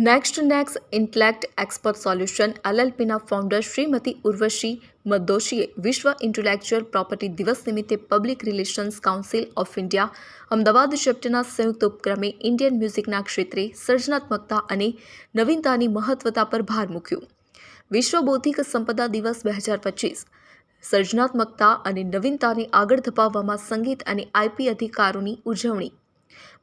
Next next intellect expert solution એલએલપીના founder Shrimati Urvashi મદોશીએ વિશ્વ intellectual property દિવસ નિમિત્તે public relations council of India Ahmedabad ચેપ્ટરના સંયુક્ત ઉપક્રમે ઇન્ડિયન મ્યુઝિકના ક્ષેત્રે સર્જનાત્મકતા અને નવીનતાની મહત્વતા પર ભાર મૂક્યો વિશ્વ બૌદ્ધિક સંપદા દિવસ બે હજાર પચીસ સર્જનાત્મકતા અને નવીનતાને આગળ ધપાવવામાં સંગીત અને આઈપી અધિકારોની ઉજવણી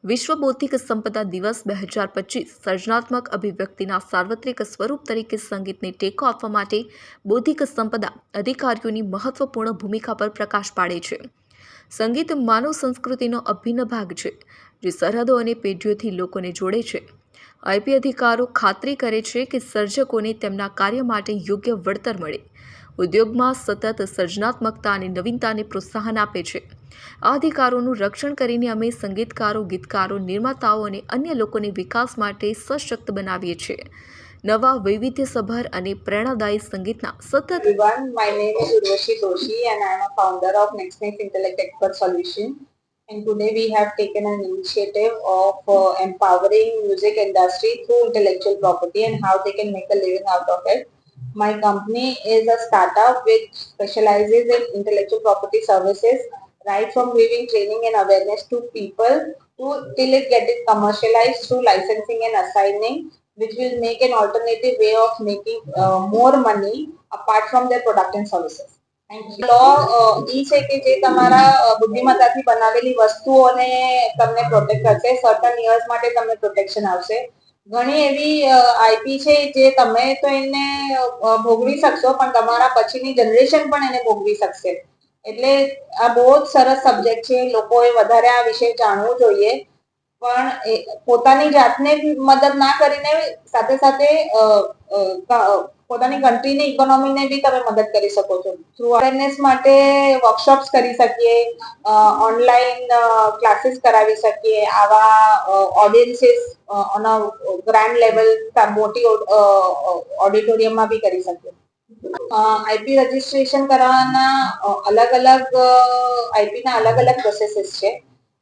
વિશ્વ બૌદ્ધિક સંપદા દિવસ બે હજાર પચીસ સર્જનાત્મક અભિવ્યક્તિના સાર્વત્રિક સ્વરૂપ તરીકે સંગીતને ટેકો આપવા માટે બૌદ્ધિક સંપદા અધિકારીઓની મહત્વપૂર્ણ ભૂમિકા પર પ્રકાશ પાડે છે. સંગીત માનવ સંસ્કૃતિનો અભિન્ન ભાગ છે, જે સરહદો અને પેઢીઓથી લોકોને જોડે છે. આઈપી અધિકારો ખાતરી કરે છે કે સર્જકોને તેમના કાર્ય માટે યોગ્ય વળતર મળે. ઉદ્યોગમાં સતત સર્જનાત્મકતા અને નવીનતાને પ્રોત્સાહન આપે છે. આ અધિકારોનું રક્ષણ કરીને અમે સંગીતકારો ગીતકારો નિર્માતાઓ અને અન્ય લોકોને વિકાસ માટે સશક્ત બનાવીએ છીએ નવા વૈવિધ્યસભર અને પ્રેરણાદાયી સંગીતના સતત everyone. My name is Urvashi Doshi and I am a founder of NextNext Intellect Expert Solution. And today we have taken an initiative of uh, empowering music industry through intellectual property and how they can make a living out of it. My company is a startup which specializes in intellectual property services, right from giving training and awareness to people to till it get it commercialized through licensing and assigning, which will make an alternative way of making uh, more money apart from their product and services. લો ઈ છે કે જે તમારા બુદ્ધિમત્તાથી બનાવેલી વસ્તુઓને તમને protect કરશે સર્ટન યર્સ માટે તમને પ્રોટેક્શન આવશે ઘણી એવી આઈપી છે જે તમે તો એને ભોગવી શકશો પણ તમારા પછીની જનરેશન પણ એને ભોગવી શકશે એટલે આ બહુ જ સરસ સબ્જેક્ટ છે. લોકોએ વધારે આ વિશે જાણવું જોઈએ. પણ પોતાની જાતને મદદ ના કરીને સાથે સાથે પોતાની કન્ટ્રીની ઇકોનોમીને બી તમે મદદ કરી શકો છો. થ્રુ અવેરનેસ માટે વર્કશોપ્સ કરી શકીએ ઓનલાઈન ક્લાસીસ કરાવી શકીએ. આવા ઓડિયન્સીસ ઓન ગ્રાન્ડ લેવલ મોટી ઓડિટોરિયમમાં બી કરી શકીએ. આઈપી રજીસ્ટ્રેશન કરવાના અલગ અલગ આઈપી ના અલગ અલગ પ્રોસેસીસ છે.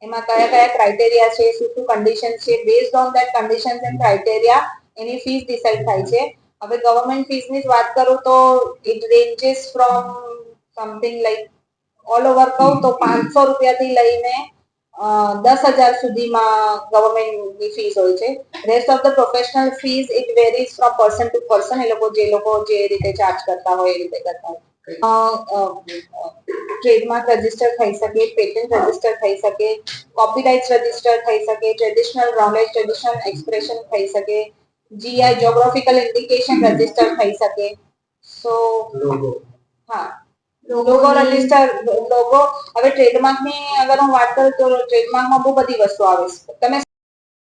એમાં કયા કયા ક્રાઇટેરિયા છે, શું શું કન્ડિશન છે based on that condition and criteria any fees decide થાય છે. હવે ગવર્મેન્ટ ફીસની જ વાત કરું તો it ranges from something like all over કહું તો પાંચસો રૂપિયાથી લઈને દસ હજાર સુધીમાં ગવર્મેન્ટની ફીસ હોય છે. Rest of the professional fees it varies from person to person એ લોકો જે લોકો જે રીતે ચાર્જ કરતા હોય એ રીતે કરતા હોય. ટ્રેડમાર્ક રજિસ્ટર થઈ શકે પેટન્ટ રજિસ્ટર થઈ શકે કોપીરાઇટ રજિસ્ટર થઈ શકે ટ્રેડિશનલ નોલેજ ટ્રેડિશનલ એક્સપ્રેશન થઈ શકે જીઆઈ જોગ્રાફિકલ ઇન્ડિકેશન રજિસ્ટર થઈ શકે. સો હા. લોગો રજિસ્ટર લોગો હવે ટ્રેડમાર્કની અગર હું વાત કરું તો ટ્રેડમાર્કમાં બહુ બધી વસ્તુ આવે છે. તમે